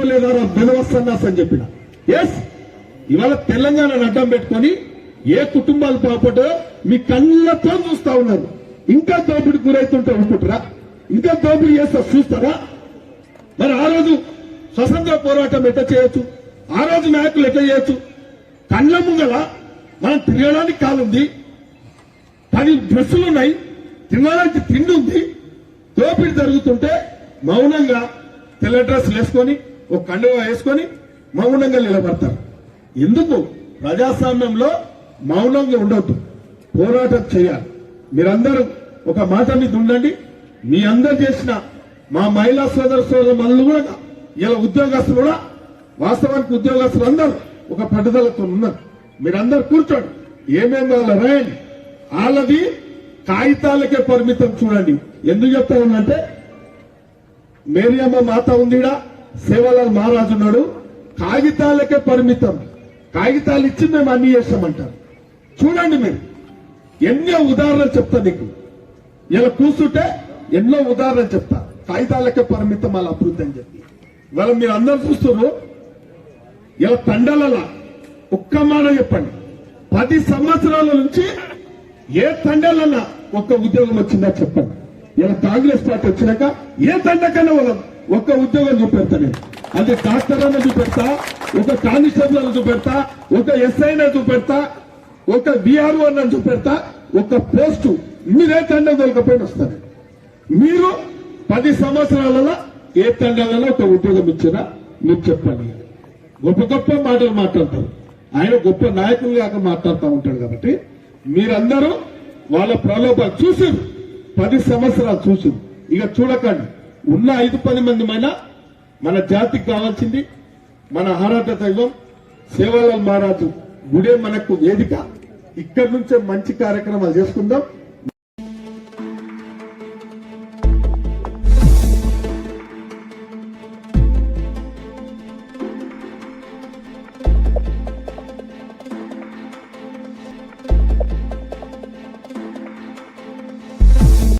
తీసుకోలేదారా బెదవస్తన్నాస్ అని చెప్పిన. ఎస్ ఇవాళ తెలంగాణ అడ్డం పెట్టుకొని ఏ కుటుంబాలు పాపటో మీ కళ్ళతో చూస్తా ఉన్నారు. ఇంకా దోపిడి గురైతుంటే ఊరుకుంటారా ఇంకా దోపిడీ చేస్తా చూస్తారా? మరి ఆ రోజు స్వతంత్ర పోరాటం ఎట్లా చేయొచ్చు? ఆ రోజు నాయకులు ఎట్లా చేయొచ్చు? కళ్ళ ముంగల మనం తిరగడానికి కాలుంది పది డ్రెస్సులు ఉన్నాయి. తినడానికి తిండి ఉంది. దోపిడీ జరుగుతుంటే మౌనంగా తెల్ల డ్రెస్సులు వేసుకొని ఒక కండువ వేసుకొని మౌనంగా నిలబడతారు. ఎందుకు? ప్రజాస్వామ్యంలో మౌనంగా ఉండొద్దు. పోరాటం చేయాలి. మీరందరూ ఒక మాట మీద ఉండండి. మీ అందరు చేసిన మా మహిళా సోదర సోదర మనులు కూడా ఇలా ఉద్యోగస్తులు కూడా వాస్తవానికి ఉద్యోగస్తులు అందరూ ఒక పట్టుదలతో ఉన్నారు. మీరందరూ కూర్చోండి. ఏమేం కావాలో రాయండి. వాళ్ళది కాగితాలకే పరిమితం చూడండి. ఎందుకు చెప్తా మేరీ మేరియమ్మ మాత ఉందిడా సేవలాల్ మహారాజు ఉన్నాడు. కాగితాలకే పరిమితం. కాగితాలు ఇచ్చి మేము అన్ని చేస్తామంటారు చూడండి మీరు. ఎన్నో ఉదాహరణలు చెప్తా నీకు. ఇలా కూర్చుంటే ఎన్నో ఉదాహరణలు చెప్తా. కాగితాలకే పరిమితం అలా అభివృద్ధి అని చెప్పి. ఇవాళ మీరు అందరు చూస్తున్నారు ఇలా తండలలా ఒక్క మాట చెప్పండి. పది సంవత్సరాల నుంచి ఏ తండలన్నా ఒక్క ఉద్యోగం వచ్చిందా చెప్పండి. ఇలా కాంగ్రెస్ పార్టీ వచ్చినాక ఏ తండకన్నా వాళ్ళ. ఒక్క ఉద్యోగం చూపెడతా నేను. అది డాక్టర్ అన్న చూపెడతా ఒక కానిస్టేబుల్ అన్న చూపెడతా ఒక ఎస్ఐ చూపెడతా ఒక బీఆర్ఓ అన్న చూపెడతా ఒక పోస్టు మీరే తండ్రి దొరకపోయిన వస్తారు మీరు పది సంవత్సరాలలో ఏ తండాలలో ఒక ఉద్యోగం ఇచ్చినా మీరు చెప్పండి. గొప్ప గొప్ప మాటలు మాట్లాడతారు. ఆయన గొప్ప నాయకులు కాక మాట్లాడుతూ ఉంటాడు కాబట్టి మీరందరూ వాళ్ళ ప్రలోభాలు చూసారు పది సంవత్సరాలు చూసారు ఇక చూడకండి. ఉన్న ఐదు పది మంది మైన మన జాతికి కావాల్సింది మన ఆరాధ దైవం సేవలాల్ మహారాజు గుడే మనకు వేదిక. ఇక్కడి నుంచే మంచి కార్యక్రమాలు చేసుకుందాం.